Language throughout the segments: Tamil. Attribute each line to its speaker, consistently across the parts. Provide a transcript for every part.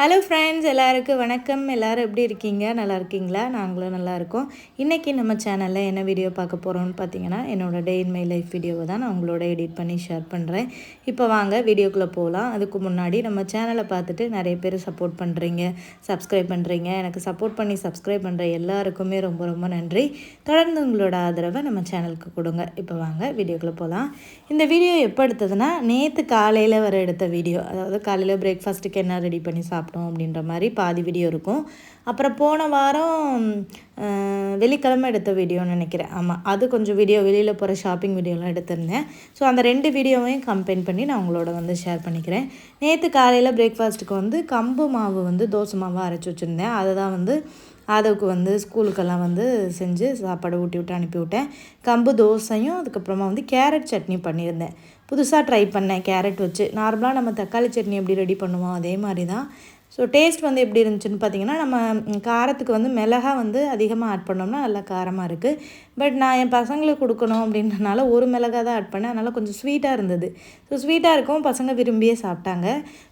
Speaker 1: ஹலோ ஃப்ரெண்ட்ஸ் எல்லாருக்கும் வணக்கம் எல்லோரும் எப்படி இருக்கீங்க நல்லா இருக்கீங்களா நாங்களும் நல்லா இருக்கோம் இன்றைக்கி நம்ம சேனலில் என்ன வீடியோ பார்க்க போகிறோம்னு பார்த்தீங்கன்னா என்னோடய டே இன் மை லைஃப் வீடியோவை தான் நான் உங்களோட எடிட் பண்ணி ஷேர் பண்ணுறேன் இப்போ வாங்க வீடியோக்குள்ளே போகலாம் அதுக்கு முன்னாடி நம்ம சேனலை பார்த்துட்டு நிறைய பேர் சப்போர்ட் பண்ணுறீங்க சப்ஸ்கிரைப் பண்ணுறீங்க எனக்கு சப்போர்ட் பண்ணி சப்ஸ்கிரைப் பண்ணுற எல்லாருக்குமே ரொம்ப ரொம்ப நன்றி தொடர்ந்து உங்களோட ஆதரவை நம்ம சேனலுக்கு கொடுங்க இப்போ வாங்க வீடியோக்குள்ளே போகலாம் இந்த வீடியோ எப்போ எடுத்ததுன்னா நேற்று காலையில் வர எடுத்த வீடியோ அதாவது காலையில் பிரேக்ஃபாஸ்ட்டுக்கு என்ன ரெடி பண்ணி சாப்பிட்றோம் சாப்பிட்டோம் அப்படின்ற மாதிரி பாதி வீடியோ இருக்கும் அப்புறம் போன வாரம் வெள்ளிக்கிழமை எடுத்த வீடியோன்னு நினைக்கிறேன் ஆமாம் அது கொஞ்சம் வீடியோ வெளியில் போகிற ஷாப்பிங் வீடியோலாம் எடுத்திருந்தேன் ஸோ அந்த ரெண்டு வீடியோவையும் கம்பைன் பண்ணி நான் உங்களோட வந்து ஷேர் பண்ணிக்கிறேன் நேற்று காலையில் பிரேக்ஃபாஸ்ட்டுக்கு வந்து கம்பு மாவு வந்து தோசை மாவாக அரைச்சி வச்சுருந்தேன் அதை தான் வந்து ஆதவுக்கு வந்து ஸ்கூலுக்கெல்லாம் வந்து செஞ்சு சாப்பாடு ஊட்டி விட்டு அனுப்பிவிட்டேன் கம்பு தோசையும் அதுக்கப்புறமா வந்து கேரட் சட்னி பண்ணியிருந்தேன் புதுசாக ட்ரை பண்ணேன் கேரட் வச்சு நார்மலாக நம்ம தக்காளி சட்னி எப்படி ரெடி பண்ணுவோம் அதே மாதிரி தான் ஸோ டேஸ்ட் வந்து எப்படி இருந்துச்சுன்னு பார்த்தீங்கன்னா நம்ம காரத்துக்கு வந்து மிளகா வந்து அதிகமாக ஆட் பண்ணோம்னா நல்லா காரமாக இருக்குது பட் நான் என் பசங்களுக்கு கொடுக்கணும் அப்படின்றனால ஒரு மிளகா தான் ஆட் பண்ணேன் அதனால் கொஞ்சம் ஸ்வீட்டாக இருந்தது ஸோ ஸ்வீட்டாக இருக்கவும் பசங்க விரும்பியே சாப்பிட்டாங்க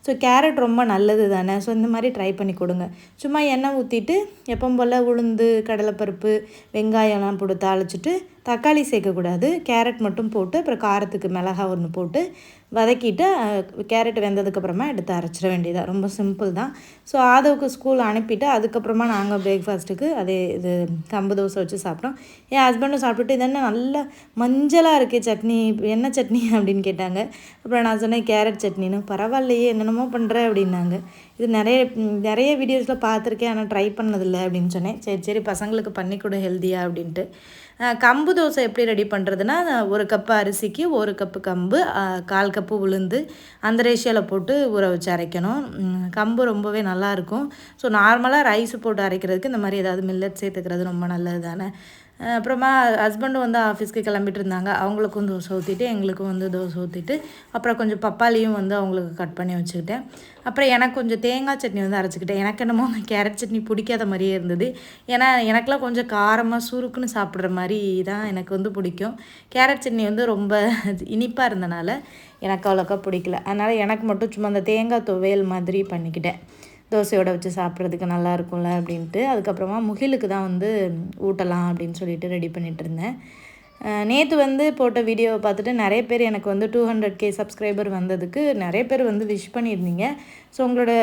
Speaker 1: ஸோ கேரட் ரொம்ப நல்லது தானே ஸோ இந்த மாதிரி ட்ரை பண்ணி கொடுங்க சும்மா எண்ணெய் ஊற்றிட்டு எப்போ போல் உளுந்து கடலைப்பருப்பு வெங்காயம்லாம் போட்டு தாளிச்சிட்டு தக்காளி சேர்க்கக்கூடாது கேரட் மட்டும் போட்டு அப்புறம் காரத்துக்கு மிளகா ஒன்று போட்டு வதக்கிட்டு கேரட் வெந்ததுக்கப்புறமா எடுத்து அரைச்சிட வேண்டியதாக ரொம்ப சிம்பிள் தான் ஸோ ஆதவுக்கு ஸ்கூல் அனுப்பிட்டு அதுக்கப்புறமா நாங்கள் பிரேக்ஃபாஸ்ட்டுக்கு அதே இது கம்பு தோசை வச்சு சாப்பிட்டோம் ஏன் ஹஸ்பண்டும் சாப்பிட்டுட்டு என்ன நல்லா மஞ்சளாக இருக்குது சட்னி என்ன சட்னி அப்படின்னு கேட்டாங்க அப்புறம் நான் சொன்னேன் கேரட் சட்னின்னு பரவாயில்லையே என்னென்னமோ பண்ணுற அப்படின்னாங்க இது நிறைய நிறைய வீடியோஸில் பார்த்துருக்கேன் ஆனால் ட்ரை பண்ணதில்லை அப்படின்னு சொன்னேன் சரி சரி பசங்களுக்கு பண்ணி கொடு ஹெல்த்தியாக அப்படின்ட்டு கம்பு தோசை எப்படி ரெடி பண்ணுறதுன்னா ஒரு கப்பு அரிசிக்கு ஒரு கப்பு கம்பு கால் கப்பு உளுந்து அந்த ரேஷியோவில் போட்டு ஊற வச்சு அரைக்கணும் கம்பு ரொம்பவே நல்லாயிருக்கும் ஸோ நார்மலாக ரைஸ் போட்டு அரைக்கிறதுக்கு இந்த மாதிரி ஏதாவது மில்லட் சேர்த்துக்கிறது ரொம்ப நல்லது தானே அப்புறமா ஹஸ்பண்டும் வந்து ஆஃபீஸ்க்கு கிளம்பிட்டு இருந்தாங்க அவங்களுக்கும் தோசை ஊற்றிட்டு எங்களுக்கும் வந்து தோசை ஊற்றிட்டு அப்புறம் கொஞ்சம் பப்பாளியும் வந்து அவங்களுக்கு கட் பண்ணி வச்சுக்கிட்டேன் அப்புறம் எனக்கு கொஞ்சம் தேங்காய் சட்னி வந்து அரைச்சிக்கிட்டேன் எனக்கு என்னமோ கேரட் சட்னி பிடிக்காத மாதிரியே இருந்தது ஏன்னா எனக்குலாம் கொஞ்சம் காரமாக சுருக்குன்னு சாப்பிட்ற மாதிரி தான் எனக்கு வந்து பிடிக்கும் கேரட் சட்னி வந்து ரொம்ப இனிப்பாக இருந்தனால எனக்கு அவ்வளோக்கா பிடிக்கல அதனால் எனக்கு மட்டும் சும்மா அந்த தேங்காய் துவையல் மாதிரி பண்ணிக்கிட்டேன் தோசையோடு வச்சு சாப்பிட்றதுக்கு நல்லா இருக்கும்ல அப்படின்ட்டு அதுக்கப்புறமா முகிலுக்கு தான் வந்து ஊட்டலாம் அப்படின்னு சொல்லிட்டு ரெடி பண்ணிகிட்டு இருந்தேன் நேற்று வந்து போட்ட வீடியோவை பார்த்துட்டு நிறைய பேர் எனக்கு வந்து டூ ஹண்ட்ரட் கே சப்ஸ்கிரைபர் வந்ததுக்கு நிறைய பேர் வந்து விஷ் பண்ணியிருந்தீங்க ஸோ உங்களோட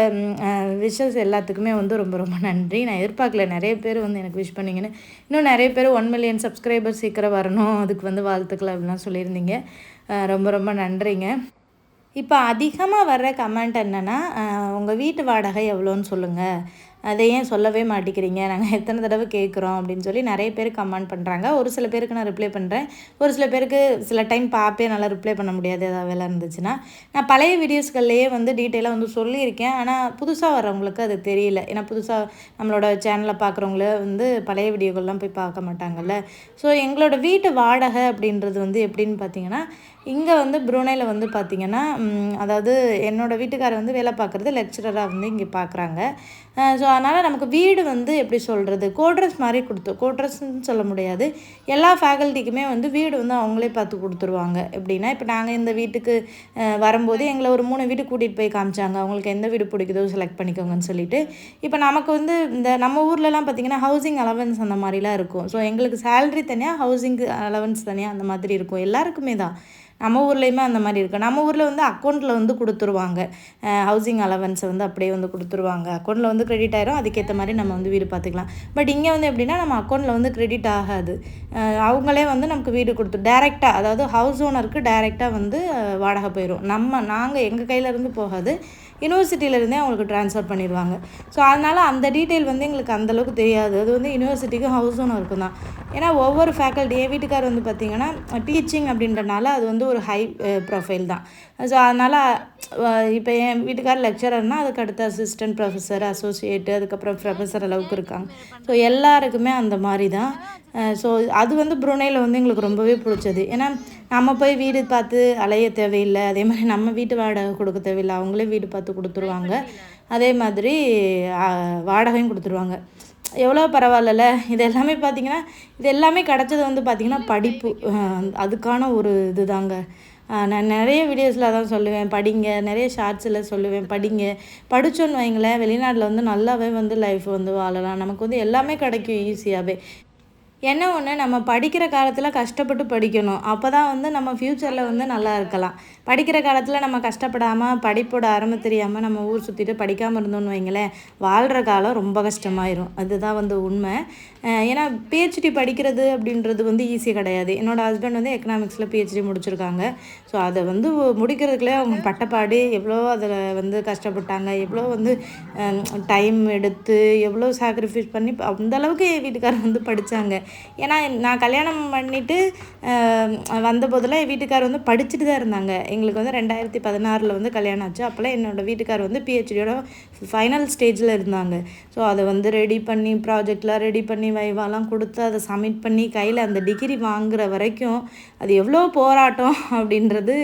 Speaker 1: விஷஸ் எல்லாத்துக்குமே வந்து ரொம்ப ரொம்ப நன்றி நான் எதிர்பார்க்கல நிறைய பேர் வந்து எனக்கு விஷ் பண்ணிங்கன்னு இன்னும் நிறைய பேர் ஒன் மில்லியன் சப்ஸ்கிரைபர் சீக்கிரம் வரணும் அதுக்கு வந்து வாழ்த்துக்கள் அப்படிலாம் சொல்லியிருந்தீங்க ரொம்ப ரொம்ப நன்றிங்க இப்போ அதிகமாக வர்ற கமெண்ட் என்னென்னா உங்கள் வீட்டு வாடகை எவ்வளோன்னு சொல்லுங்கள் அதை ஏன் சொல்லவே மாட்டேங்கிறீங்க நாங்கள் எத்தனை தடவை கேட்குறோம் அப்படின்னு சொல்லி நிறைய பேர் கமெண்ட் பண்ணுறாங்க ஒரு சில பேருக்கு நான் ரிப்ளை பண்ணுறேன் ஒரு சில பேருக்கு சில டைம் பார்ப்பே நல்லா ரிப்ளை பண்ண முடியாது ஏதாவது வேலை இருந்துச்சுன்னா நான் பழைய வீடியோஸ்கள்லேயே வந்து டீட்டெயிலாக வந்து சொல்லியிருக்கேன் ஆனால் புதுசாக வரவங்களுக்கு அது தெரியல ஏன்னா புதுசாக நம்மளோட சேனலை பார்க்குறவங்கள வந்து பழைய வீடியோக்கள்லாம் போய் பார்க்க மாட்டாங்கல்ல ஸோ எங்களோட வீட்டு வாடகை அப்படின்றது வந்து எப்படின்னு பார்த்தீங்கன்னா இங்கே வந்து ப்ரூனேயில் வந்து பார்த்திங்கன்னா அதாவது என்னோடய வீட்டுக்காரர் வந்து வேலை பார்க்குறது லெக்சரராக வந்து இங்கே பார்க்குறாங்க ஸோ அதனால் நமக்கு வீடு வந்து எப்படி சொல்கிறது கோட்ரஸ் மாதிரி கொடுத்து கோட்ரஸ்ன்னு சொல்ல முடியாது எல்லா ஃபேக்கல்ட்டிக்குமே வந்து வீடு வந்து அவங்களே பார்த்து கொடுத்துருவாங்க எப்படின்னா இப்போ நாங்கள் இந்த வீட்டுக்கு வரும்போது எங்களை ஒரு மூணு வீடு கூட்டிகிட்டு போய் காமிச்சாங்க அவங்களுக்கு எந்த வீடு பிடிக்குதோ செலக்ட் பண்ணிக்கோங்கன்னு சொல்லிட்டு இப்போ நமக்கு வந்து இந்த நம்ம ஊர்லலாம் பார்த்திங்கன்னா ஹவுசிங் அலவன்ஸ் அந்த மாதிரிலாம் இருக்கும் ஸோ எங்களுக்கு சேல்ரி தனியாக ஹவுசிங் அலவன்ஸ் தனியாக அந்த மாதிரி இருக்கும் எல்லாருக்குமே தான் நம்ம ஊர்லேயுமே அந்த மாதிரி இருக்குது நம்ம ஊரில் வந்து அக்கௌண்ட்டில் வந்து கொடுத்துருவாங்க ஹவுசிங் அலவன்ஸை வந்து அப்படியே வந்து கொடுத்துருவாங்க அக்கௌண்ட்டில் வந்து கிரெடிட் ஆயிரும் அதுக்கேற்ற மாதிரி நம்ம வந்து வீடு பார்த்துக்கலாம் பட் இங்கே வந்து எப்படின்னா நம்ம அக்கௌண்ட்டில் வந்து கிரெடிட் ஆகாது அவங்களே வந்து நமக்கு வீடு கொடுத்து டேரெக்டாக அதாவது ஹவுஸ் ஓனருக்கு டேரெக்டாக வந்து வாடகை போயிடும் நம்ம நாங்கள் எங்கள் கையிலேருந்து போகாது யூனிவர்சிட்டியிலேருந்தே அவங்களுக்கு ட்ரான்ஸ்ஃபர் பண்ணிடுவாங்க ஸோ அதனால் அந்த டீட்டெயில் வந்து எங்களுக்கு அந்தளவுக்கு தெரியாது அது வந்து யூனிவர்சிட்டிக்கும் ஹவுஸ் ஓனருக்கும் தான் ஏன்னா ஒவ்வொரு ஃபேக்கல்ட்டி என் வீட்டுக்கார் வந்து பார்த்திங்கன்னா டீச்சிங் அப்படின்றனால அது வந்து ஒரு ஹை ப்ரொஃபைல் தான் ஸோ அதனால் இப்போ என் வீட்டுக்கார் லெக்சரர்னால் அதுக்கு அடுத்த அசிஸ்டன்ட் ப்ரொஃபஸர் அசோசியேட்டு அதுக்கப்புறம் ப்ரொஃபஸர் அளவுக்கு இருக்காங்க ஸோ எல்லாருக்குமே அந்த மாதிரி தான் ஸோ அது வந்து புருனேயில் வந்து எங்களுக்கு ரொம்பவே பிடிச்சது ஏன்னா நம்ம போய் வீடு பார்த்து அலைய தேவையில்லை அதே மாதிரி நம்ம வீட்டு வாடகை கொடுக்க தேவையில்லை அவங்களே வீடு பார்த்து கொடுத்துருவாங்க அதே மாதிரி வாடகையும் கொடுத்துருவாங்க எவ்வளோ பரவாயில்லல இது எல்லாமே பார்த்திங்கன்னா இது எல்லாமே கிடச்சது வந்து பார்த்திங்கன்னா படிப்பு அதுக்கான ஒரு இது தாங்க நான் நிறைய வீடியோஸில் தான் சொல்லுவேன் படிங்க நிறைய ஷார்ட்ஸில் சொல்லுவேன் படிங்க படித்தோன்னு வைங்களேன் வெளிநாட்டில் வந்து நல்லாவே வந்து லைஃப் வந்து வாழலாம் நமக்கு வந்து எல்லாமே கிடைக்கும் ஈஸியாகவே என்ன ஒன்று நம்ம படிக்கிற காலத்தில் கஷ்டப்பட்டு படிக்கணும் அப்போ தான் வந்து நம்ம ஃப்யூச்சரில் வந்து நல்லா இருக்கலாம் படிக்கிற காலத்தில் நம்ம கஷ்டப்படாமல் படிப்போட அருமை தெரியாமல் நம்ம ஊர் சுற்றிட்டு படிக்காமல் இருந்தோம்னு வைங்களேன் வாழ்கிற காலம் ரொம்ப கஷ்டமாயிரும் அதுதான் வந்து உண்மை ஏன்னா பிஹெச்டி படிக்கிறது அப்படின்றது வந்து ஈஸி கிடையாது என்னோடய ஹஸ்பண்ட் வந்து எக்கனாமிக்ஸில் பிஹெச்டி முடிச்சிருக்காங்க ஸோ அதை வந்து முடிக்கிறதுக்குள்ளே அவங்க பட்டப்பாடு எவ்வளோ அதில் வந்து கஷ்டப்பட்டாங்க எவ்வளோ வந்து டைம் எடுத்து எவ்வளோ சாக்ரிஃபைஸ் பண்ணி அந்தளவுக்கு என் வீட்டுக்காரர் வந்து படித்தாங்க ஏன்னா நான் கல்யாணம் பண்ணிவிட்டு வந்த போதில் என் வீட்டுக்கார் வந்து படிச்சுட்டு தான் இருந்தாங்க எங்களுக்கு வந்து ரெண்டாயிரத்தி பதினாறில் வந்து கல்யாணம் ஆச்சு அப்போலாம் என்னோடய வீட்டுக்கார் வந்து பிஹெச்டியோட ஃபைனல் ஸ்டேஜில் இருந்தாங்க ஸோ அதை வந்து ரெடி பண்ணி ப்ராஜெக்ட்லாம் ரெடி பண்ணி வைவாலாம் கொடுத்து அதை சப்மிட் பண்ணி கையில் அந்த டிகிரி வாங்குற வரைக்கும் அது எவ்வளோ போராட்டம் அப்படின்றது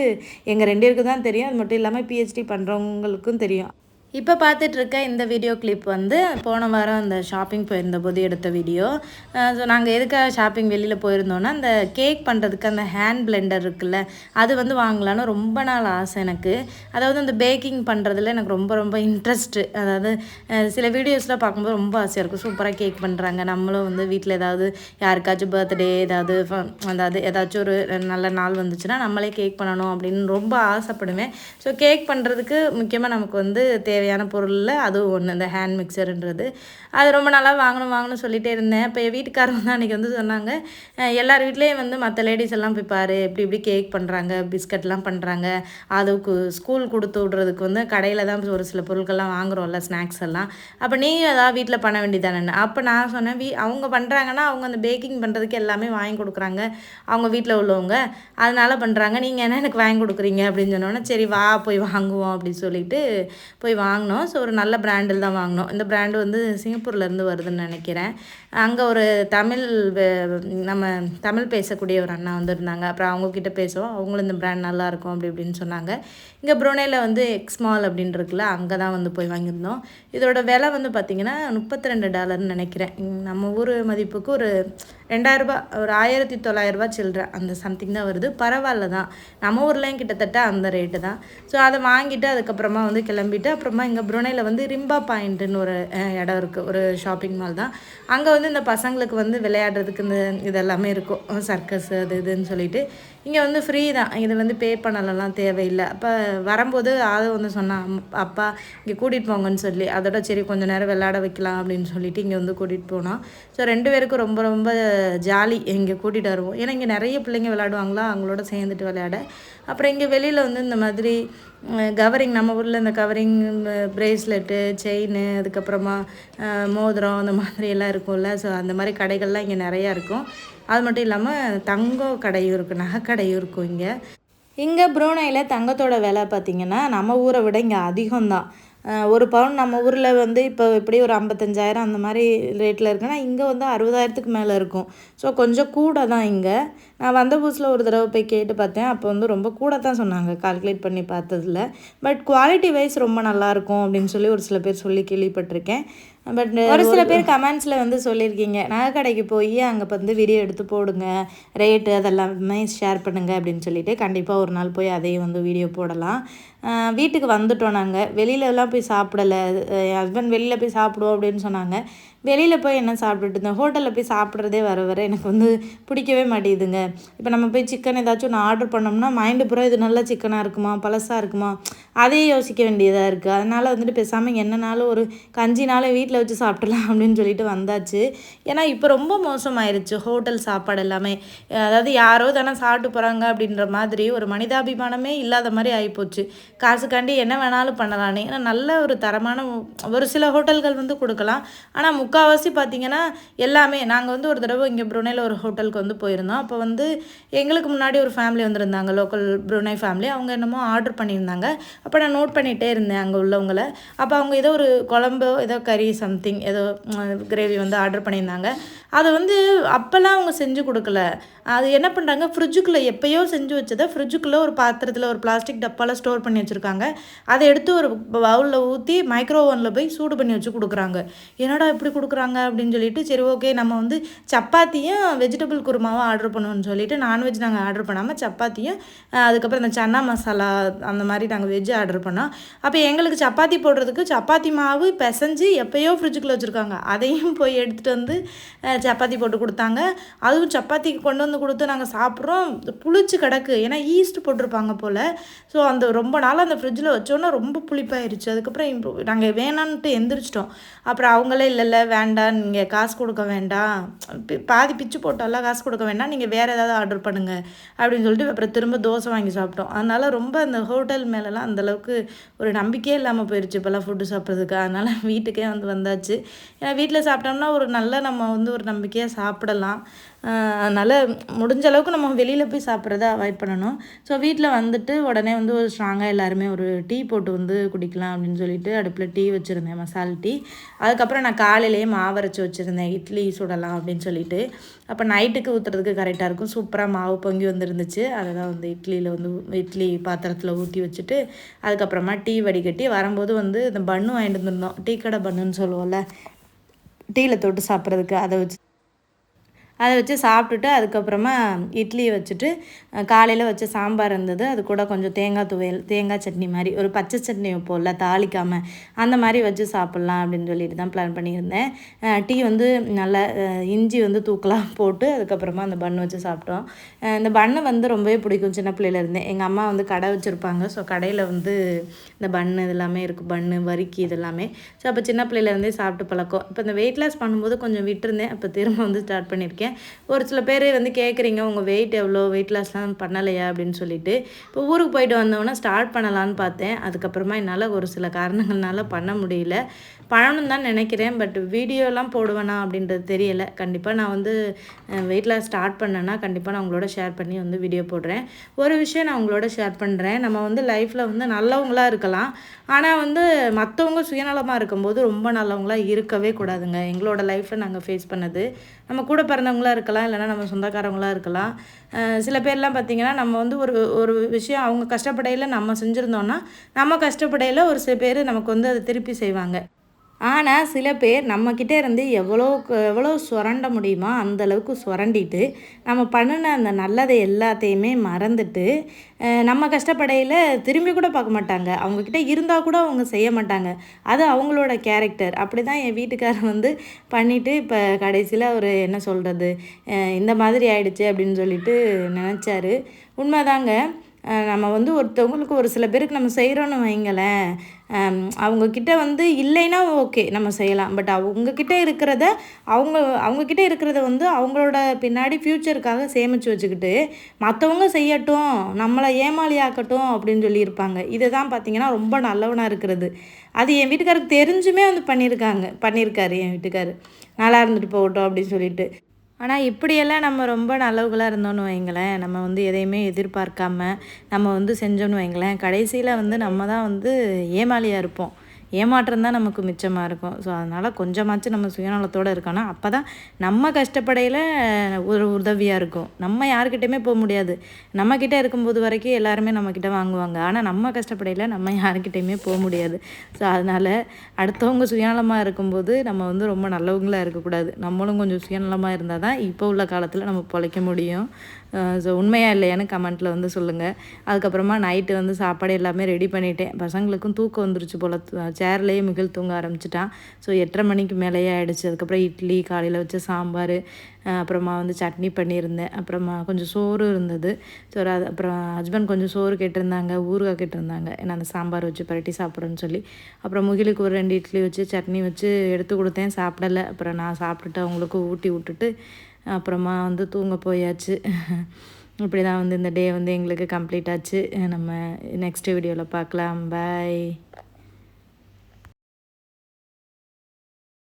Speaker 1: எங்கள் ரெண்டு பேருக்கு தான் தெரியும் அது மட்டும் இல்லாமல் பிஹெச்டி பண்ணுறவங்களுக்கும் தெரியும் இப்போ பார்த்துட்ருக்க இந்த வீடியோ கிளிப் வந்து போன வாரம் அந்த ஷாப்பிங் போயிருந்த போது எடுத்த வீடியோ ஸோ நாங்கள் எதுக்காக ஷாப்பிங் வெளியில் போயிருந்தோன்னா அந்த கேக் பண்ணுறதுக்கு அந்த ஹேண்ட் பிளெண்டர் இருக்குல்ல அது வந்து வாங்கலான்னு ரொம்ப நாள் ஆசை எனக்கு அதாவது அந்த பேக்கிங் பண்ணுறதுல எனக்கு ரொம்ப ரொம்ப இன்ட்ரெஸ்ட்டு அதாவது சில வீடியோஸில் பார்க்கும்போது ரொம்ப ஆசையாக இருக்கும் சூப்பராக கேக் பண்ணுறாங்க நம்மளும் வந்து வீட்டில் ஏதாவது யாருக்காச்சும் பர்த்டே ஏதாவது அதாவது ஏதாச்சும் ஒரு நல்ல நாள் வந்துச்சுன்னா நம்மளே கேக் பண்ணணும் அப்படின்னு ரொம்ப ஆசைப்படுவேன் ஸோ கேக் பண்ணுறதுக்கு முக்கியமாக நமக்கு வந்து தேவை தேவையான பொருளில் அதுவும் ஒன்று அந்த ஹேண்ட் மிக்சருன்றது அது ரொம்ப நல்லா வாங்கணும் வாங்கணும் சொல்லிகிட்டே இருந்தேன் இப்போ என் வீட்டுக்காரங்க தான் அன்றைக்கி வந்து சொன்னாங்க எல்லார் வீட்லேயும் வந்து மற்ற லேடிஸ் எல்லாம் போய் பாரு இப்படி இப்படி கேக் பண்ணுறாங்க பிஸ்கட்லாம் பண்ணுறாங்க அதுக்கு ஸ்கூல் கொடுத்து விடுறதுக்கு வந்து கடையில் தான் ஒரு சில பொருட்கள்லாம் வாங்குகிறோம்ல ஸ்நாக்ஸ் எல்லாம் அப்போ நீயும் ஏதாவது வீட்டில் பண்ண வேண்டியதானே அப்போ நான் சொன்னேன் வீ அவங்க பண்ணுறாங்கன்னா அவங்க அந்த பேக்கிங் பண்ணுறதுக்கு எல்லாமே வாங்கி கொடுக்குறாங்க அவங்க வீட்டில் உள்ளவங்க அதனால் பண்ணுறாங்க நீங்கள் என்ன எனக்கு வாங்கி கொடுக்குறீங்க அப்படின்னு சொன்னோன்னே சரி வா போய் வாங்குவோம் அப்படின்னு சொல்லிட்டு போய் வா வாங்கினோம் ஸோ ஒரு நல்ல பிராண்டில் தான் வாங்கினோம் இந்த பிராண்டு வந்து சிங்கப்பூர்லேருந்து வருதுன்னு நினைக்கிறேன் அங்கே ஒரு தமிழ் நம்ம தமிழ் பேசக்கூடிய ஒரு அண்ணா வந்துருந்தாங்க அப்புறம் அவங்கக்கிட்ட பேசுவோம் அவங்களும் இந்த பிராண்ட் நல்லாயிருக்கும் அப்படி இப்படின்னு சொன்னாங்க இங்கே ப்ரோனேயில் வந்து எக்ஸ்மால் அப்படின்னு இருக்குல்ல அங்கே தான் வந்து போய் வாங்கியிருந்தோம் இதோட விலை வந்து பார்த்திங்கன்னா முப்பத்தி ரெண்டு டாலர்னு நினைக்கிறேன் நம்ம ஊர் மதிப்புக்கு ஒரு ரெண்டாயிரரூபா ஒரு ஆயிரத்தி தொள்ளாயிரரூபா சில்லற அந்த சம்திங் தான் வருது பரவாயில்ல தான் நம்ம ஊர்லேயும் கிட்டத்தட்ட அந்த ரேட்டு தான் ஸோ அதை வாங்கிட்டு அதுக்கப்புறமா வந்து கிளம்பிட்டு அப்புறமா இங்கே புருனையில் வந்து ரிம்பா பாயிண்ட்டுன்னு ஒரு இடம் இருக்குது ஒரு ஷாப்பிங் மால் தான் அங்கே வந்து இந்த பசங்களுக்கு வந்து விளையாடுறதுக்கு இந்த இதெல்லாமே இருக்கும் சர்க்கஸ் அது இதுன்னு சொல்லிட்டு இங்கே வந்து ஃப்ரீ தான் இது வந்து பே பண்ணலாம் தேவையில்லை அப்போ வரும்போது அது வந்து சொன்னான் அப்பா இங்கே கூட்டிகிட்டு போங்கன்னு சொல்லி அதோட சரி கொஞ்சம் நேரம் விளையாட வைக்கலாம் அப்படின்னு சொல்லிட்டு இங்கே வந்து கூட்டிகிட்டு போனோம் ஸோ ரெண்டு பேருக்கும் ரொம்ப ரொம்ப ஜாலி இங்கே கூட்டிகிட்டு வருவோம் ஏன்னா இங்கே நிறைய பிள்ளைங்க விளையாடுவாங்களா அவங்களோட சேர்ந்துட்டு விளையாட அப்புறம் இங்கே வெளியில் வந்து இந்த மாதிரி கவரிங் நம்ம ஊரில் இந்த கவரிங் ப்ரேஸ்லெட்டு செயின் அதுக்கப்புறமா மோதிரம் அந்த மாதிரி எல்லாம் இருக்கும்ல ஸோ அந்த மாதிரி கடைகள்லாம் இங்கே நிறையா இருக்கும் அது மட்டும் இல்லாமல் தங்கம் கடையும் இருக்கும் நகைக்கடையும் இருக்கும் இங்கே இங்கே ப்ரூனையில் தங்கத்தோட விலை பார்த்திங்கன்னா நம்ம ஊரை விட இங்கே அதிகம்தான் ஒரு பவுன் நம்ம ஊரில் வந்து இப்போ இப்படி ஒரு ஐம்பத்தஞ்சாயிரம் அந்த மாதிரி ரேட்டில் இருக்குன்னா இங்கே வந்து அறுபதாயிரத்துக்கு மேலே இருக்கும் ஸோ கொஞ்சம் கூட தான் இங்கே நான் வந்த புதுசில் ஒரு தடவை போய் கேட்டு பார்த்தேன் அப்போ வந்து ரொம்ப கூட தான் சொன்னாங்க கால்குலேட் பண்ணி பார்த்ததில் பட் குவாலிட்டி வைஸ் ரொம்ப நல்லாயிருக்கும் அப்படின்னு சொல்லி ஒரு சில பேர் சொல்லி கேள்விப்பட்டிருக்கேன் பட் uh, ஒரு சில பேர் கமெண்ட்ஸில் வந்து சொல்லியிருக்கீங்க நகை கடைக்கு போய் அங்கே வந்து வீடியோ எடுத்து போடுங்க ரேட்டு அதெல்லாமே ஷேர் பண்ணுங்கள் அப்படின்னு சொல்லிட்டு கண்டிப்பாக ஒரு நாள் போய் அதையும் வந்து வீடியோ போடலாம் வீட்டுக்கு வந்துட்டோம் நாங்கள் வெளியிலலாம் போய் சாப்பிடலை ஹஸ்பண்ட் வெளியில் போய் சாப்பிடுவோம் அப்படின்னு சொன்னாங்க வெளியில் போய் என்ன சாப்பிட்டுட்டு இருந்தேன் ஹோட்டலில் போய் சாப்பிட்றதே வர வர எனக்கு வந்து பிடிக்கவே மாட்டேதுங்க இப்போ நம்ம போய் சிக்கன் ஏதாச்சும் ஒன்று ஆர்டர் பண்ணோம்னா மைண்டு பூரா இது நல்லா சிக்கனாக இருக்குமா பழசாக இருக்குமா அதே யோசிக்க வேண்டியதாக இருக்குது அதனால் வந்துட்டு பேசாமல் என்னனாலும் ஒரு கஞ்சினாலும் வீட்டில் வச்சு சாப்பிடலாம் அப்படின்னு சொல்லிட்டு வந்தாச்சு ஏன்னா இப்போ ரொம்ப மோசமாயிருச்சு ஹோட்டல் சாப்பாடு எல்லாமே அதாவது யாரோ தானே சாப்பிட்டு போகிறாங்க அப்படின்ற மாதிரி ஒரு மனிதாபிமானமே இல்லாத மாதிரி ஆகிப்போச்சு காசுக்காண்டி என்ன வேணாலும் பண்ணலான்னு ஏன்னா நல்ல ஒரு தரமான ஒரு சில ஹோட்டல்கள் வந்து கொடுக்கலாம் ஆனால் முக்கால்வாசி பார்த்தீங்கன்னா எல்லாமே நாங்கள் வந்து ஒரு தடவை இங்கே ப்ருனையில் ஒரு ஹோட்டலுக்கு வந்து போயிருந்தோம் அப்போ வந்து எங்களுக்கு முன்னாடி ஒரு ஃபேமிலி வந்திருந்தாங்க லோக்கல் ப்ரூனை ஃபேமிலி அவங்க என்னமோ ஆர்டர் பண்ணியிருந்தாங்க அப்போ நான் நோட் பண்ணிகிட்டே இருந்தேன் அங்கே உள்ளவங்களை அப்போ அவங்க ஏதோ ஒரு குழம்போ ஏதோ கறி சம்திங் ஏதோ கிரேவி வந்து ஆர்டர் பண்ணியிருந்தாங்க அதை வந்து அப்போல்லாம் அவங்க செஞ்சு கொடுக்கல அது என்ன பண்ணுறாங்க ஃப்ரிட்ஜுக்குள்ளே எப்போயோ செஞ்சு வச்சதை ஃப்ரிட்ஜுக்குள்ளே ஒரு பாத்திரத்தில் ஒரு பிளாஸ்டிக் டப்பாவில் ஸ்டோர் பண்ணி வச்சுருக்காங்க அதை எடுத்து ஒரு பவுலில் ஊற்றி மைக்ரோ ஓவனில் போய் சூடு பண்ணி வச்சு கொடுக்குறாங்க என்னடா இப்படி கொடுக்குறாங்க அப்படின்னு சொல்லிட்டு சரி ஓகே நம்ம வந்து சப்பாத்தியும் வெஜிடபிள் குருமாவும் ஆர்டர் பண்ணுவோம்னு சொல்லிட்டு நான்வெஜ் நாங்கள் ஆர்டர் பண்ணாமல் சப்பாத்தியும் அதுக்கப்புறம் இந்த சன்னா மசாலா அந்த மாதிரி நாங்கள் வெஜ் ஆர்டர் பண்ணோம் அப்போ எங்களுக்கு சப்பாத்தி போடுறதுக்கு சப்பாத்தி மாவு பிசைஞ்சு எப்போயோ ஃப்ரிட்ஜுக்குள்ளே வச்சுருக்காங்க அதையும் போய் எடுத்துகிட்டு வந்து சப்பாத்தி போட்டு கொடுத்தாங்க அதுவும் சப்பாத்திக்கு கொண்டு வந்து கொடுத்து நாங்கள் சாப்பிட்றோம் புளிச்சு கிடக்கு ஏன்னா ஈஸ்ட் போட்டிருப்பாங்க போல் ஸோ அந்த ரொம்ப நாள் அந்த ஃப்ரிட்ஜில் வச்சோன்னா ரொம்ப புளிப்பாயிருச்சு அதுக்கப்புறம் நாங்கள் வேணான்ட்டு எந்திரிச்சிட்டோம் அப்புறம் அவங்களே இல்லை இல்லை வேண்டாம் நீங்கள் காசு கொடுக்க வேண்டாம் பாதி பிச்சு போட்டாலாம் காசு கொடுக்க வேண்டாம் நீங்கள் வேறு ஏதாவது ஆர்டர் பண்ணுங்கள் அப்படின்னு சொல்லிட்டு அப்புறம் திரும்ப தோசை வாங்கி சாப்பிட்டோம் அதனால் ரொம்ப அந்த ஹோட்டல் மேலெலாம் அந்தளவுக்கு ஒரு நம்பிக்கையே இல்லாமல் போயிடுச்சு இப்போல்லாம் ஃபுட்டு சாப்பிட்றதுக்கு அதனால் வீட்டுக்கே வந்து வந்தாச்சு ஏன்னா வீட்டில் சாப்பிட்டோம்னா ஒரு நல்ல நம்ம வந்து ஒரு நம்பிக்கையாக சாப்பிடலாம் அதனால் முடிஞ்ச அளவுக்கு நம்ம வெளியில் போய் சாப்பிட்றத அவாய்ட் பண்ணணும் ஸோ வீட்டில் வந்துட்டு உடனே வந்து ஒரு ஸ்ட்ராங்காக எல்லாருமே ஒரு டீ போட்டு வந்து குடிக்கலாம் அப்படின்னு சொல்லிட்டு அடுப்பில் டீ வச்சுருந்தேன் மசால் டீ அதுக்கப்புறம் நான் காலையிலேயே மாவரைச்சி வச்சுருந்தேன் இட்லி சுடலாம் அப்படின்னு சொல்லிட்டு அப்போ நைட்டுக்கு ஊற்றுறதுக்கு கரெக்டாக இருக்கும் சூப்பராக மாவு பொங்கி வந்துருந்துச்சு அதை தான் வந்து இட்லியில் வந்து இட்லி பாத்திரத்தில் ஊற்றி வச்சுட்டு அதுக்கப்புறமா டீ வடிகட்டி வரும்போது வந்து இந்த பன்னு வாங்கிட்டு வந்துருந்தோம் டீ கடை பண்ணுன்னு சொல்லுவோம்ல டீயில் தொட்டு சாப்பிட்றதுக்கு அதை வச்சு அதை வச்சு சாப்பிட்டுட்டு அதுக்கப்புறமா இட்லி வச்சுட்டு காலையில் வச்ச சாம்பார் இருந்தது அது கூட கொஞ்சம் தேங்காய் துவையல் தேங்காய் சட்னி மாதிரி ஒரு பச்சை சட்னி வைப்போம்ல தாளிக்காமல் அந்த மாதிரி வச்சு சாப்பிட்லாம் அப்படின்னு சொல்லிட்டு தான் பிளான் பண்ணியிருந்தேன் டீ வந்து நல்லா இஞ்சி வந்து தூக்கலாம் போட்டு அதுக்கப்புறமா அந்த பன் வச்சு சாப்பிட்டோம் இந்த பண்ணு வந்து ரொம்பவே பிடிக்கும் சின்ன பிள்ளையிலேருந்தே எங்கள் அம்மா வந்து கடை வச்சுருப்பாங்க ஸோ கடையில் வந்து இந்த பன்னு இதெல்லாமே இருக்குது பன்னு வரிக்கி இதெல்லாமே ஸோ அப்போ சின்ன பிள்ளையிலேருந்தே சாப்பிட்டு பழக்கம் இப்போ இந்த வெயிட் லாஸ் பண்ணும்போது கொஞ்சம் விட்டுருந்தேன் அப்போ திரும்ப வந்து ஸ்டார்ட் பண்ணியிருக்கேன் ஒரு சில பேர் வந்து கேட்குறீங்க உங்கள் வெயிட் எவ்வளோ வெயிட் லாஸ்லாம் பண்ணலையா அப்படின்னு சொல்லிட்டு இப்போ ஊருக்கு போயிட்டு வந்தோன்னா ஸ்டார்ட் பண்ணலான்னு பார்த்தேன் அதுக்கப்புறமா என்னால் ஒரு சில காரணங்கள்னால பண்ண முடியல பழனும் தான் நினைக்கிறேன் பட் வீடியோலாம் போடுவேனா அப்படின்றது தெரியலை கண்டிப்பாக நான் வந்து வெயிட்டில் ஸ்டார்ட் பண்ணேன்னா கண்டிப்பாக நான் உங்களோட ஷேர் பண்ணி வந்து வீடியோ போடுறேன் ஒரு விஷயம் நான் உங்களோட ஷேர் பண்ணுறேன் நம்ம வந்து லைஃப்பில் வந்து நல்லவங்களாக இருக்கலாம் ஆனால் வந்து மற்றவங்க சுயநலமாக இருக்கும்போது ரொம்ப நல்லவங்களாக இருக்கவே கூடாதுங்க எங்களோட லைஃப்பில் நாங்கள் ஃபேஸ் பண்ணது நம்ம கூட பிறந்தவங்களாக இருக்கலாம் இல்லைனா நம்ம சொந்தக்காரவங்களாக இருக்கலாம் சில பேர்லாம் பார்த்திங்கன்னா நம்ம வந்து ஒரு ஒரு விஷயம் அவங்க கஷ்டப்படையில் நம்ம செஞ்சுருந்தோன்னா நம்ம கஷ்டப்படையில் ஒரு சில பேர் நமக்கு வந்து அதை திருப்பி செய்வாங்க ஆனால் சில பேர் நம்மக்கிட்டே இருந்து எவ்வளோக்கு எவ்வளோ சுரண்ட முடியுமோ அந்தளவுக்கு சுரண்டிட்டு நம்ம பண்ணின அந்த நல்லதை எல்லாத்தையுமே மறந்துட்டு நம்ம கஷ்டப்படையில் திரும்பி கூட பார்க்க மாட்டாங்க அவங்கக்கிட்ட இருந்தால் கூட அவங்க செய்ய மாட்டாங்க அது அவங்களோட கேரக்டர் அப்படி தான் என் வீட்டுக்காரர் வந்து பண்ணிவிட்டு இப்போ கடைசியில் அவர் என்ன சொல்கிறது இந்த மாதிரி ஆயிடுச்சு அப்படின்னு சொல்லிட்டு நினச்சாரு உண்மைதாங்க நம்ம வந்து ஒருத்தவங்களுக்கு ஒரு சில பேருக்கு நம்ம செய்கிறோன்னு வைங்களேன் அவங்கக்கிட்ட வந்து இல்லைன்னா ஓகே நம்ம செய்யலாம் பட் அவங்கக்கிட்ட இருக்கிறத அவங்க அவங்கக்கிட்ட இருக்கிறத வந்து அவங்களோட பின்னாடி ஃப்யூச்சருக்காக சேமித்து வச்சுக்கிட்டு மற்றவங்க செய்யட்டும் நம்மளை ஏமாளியாக்கட்டும் அப்படின்னு சொல்லியிருப்பாங்க இதை தான் பார்த்திங்கன்னா ரொம்ப நல்லவனாக இருக்கிறது அது என் வீட்டுக்காருக்கு தெரிஞ்சுமே வந்து பண்ணியிருக்காங்க பண்ணியிருக்காரு என் வீட்டுக்காரு நல்லா இருந்துட்டு போகட்டும் அப்படின்னு சொல்லிட்டு ஆனால் இப்படியெல்லாம் நம்ம ரொம்ப நல்லவர்களாக இருந்தோன்னு வைங்களேன் நம்ம வந்து எதையுமே எதிர்பார்க்காம நம்ம வந்து செஞ்சோன்னு வைங்களேன் கடைசியில் வந்து நம்ம தான் வந்து ஏமாலியாக இருப்போம் ஏமாற்றம் தான் நமக்கு மிச்சமாக இருக்கும் ஸோ அதனால் கொஞ்சமாச்சும் நம்ம சுயநலத்தோடு இருக்கணும் அப்போ தான் நம்ம கஷ்டப்படையில் ஒரு உதவியாக இருக்கும் நம்ம யாருக்கிட்டேயுமே போக முடியாது நம்மக்கிட்ட இருக்கும்போது வரைக்கும் எல்லாருமே நம்மக்கிட்ட வாங்குவாங்க ஆனால் நம்ம கஷ்டப்படையில் நம்ம யாருக்கிட்டேயுமே போக முடியாது ஸோ அதனால் அடுத்தவங்க சுயநலமாக இருக்கும்போது நம்ம வந்து ரொம்ப நல்லவங்களாக இருக்கக்கூடாது நம்மளும் கொஞ்சம் சுயநலமாக இருந்தால் தான் இப்போ உள்ள காலத்தில் நம்ம பிழைக்க முடியும் ஸோ உண்மையாக இல்லையான்னு கமெண்ட்டில் வந்து சொல்லுங்கள் அதுக்கப்புறமா நைட்டு வந்து சாப்பாடு எல்லாமே ரெடி பண்ணிட்டேன் பசங்களுக்கும் தூக்கம் வந்துருச்சு போல் சேர்லேயே மிகில் தூங்க ஆரம்பிச்சிட்டான் ஸோ எட்டரை மணிக்கு மேலேயே ஆகிடுச்சு அதுக்கப்புறம் இட்லி காலையில் வச்ச சாம்பார் அப்புறமா வந்து சட்னி பண்ணியிருந்தேன் அப்புறமா கொஞ்சம் சோறு இருந்தது சோறு அது அப்புறம் ஹஸ்பண்ட் கொஞ்சம் சோறு கேட்டிருந்தாங்க ஊறுகாய் கேட்டிருந்தாங்க ஏன்னா அந்த சாம்பார் வச்சு பரட்டி சாப்பிட்றேன்னு சொல்லி அப்புறம் முகிலுக்கு ஒரு ரெண்டு இட்லி வச்சு சட்னி வச்சு எடுத்து கொடுத்தேன் சாப்பிடலை அப்புறம் நான் சாப்பிட்டுட்டு அவங்களுக்கு ஊட்டி விட்டுட்டு அப்புறமா வந்து தூங்க போயாச்சு இப்படி தான் வந்து இந்த டே வந்து எங்களுக்கு கம்ப்ளீட் ஆச்சு நம்ம நெக்ஸ்ட் வீடியோவில் பார்க்கலாம் பாய்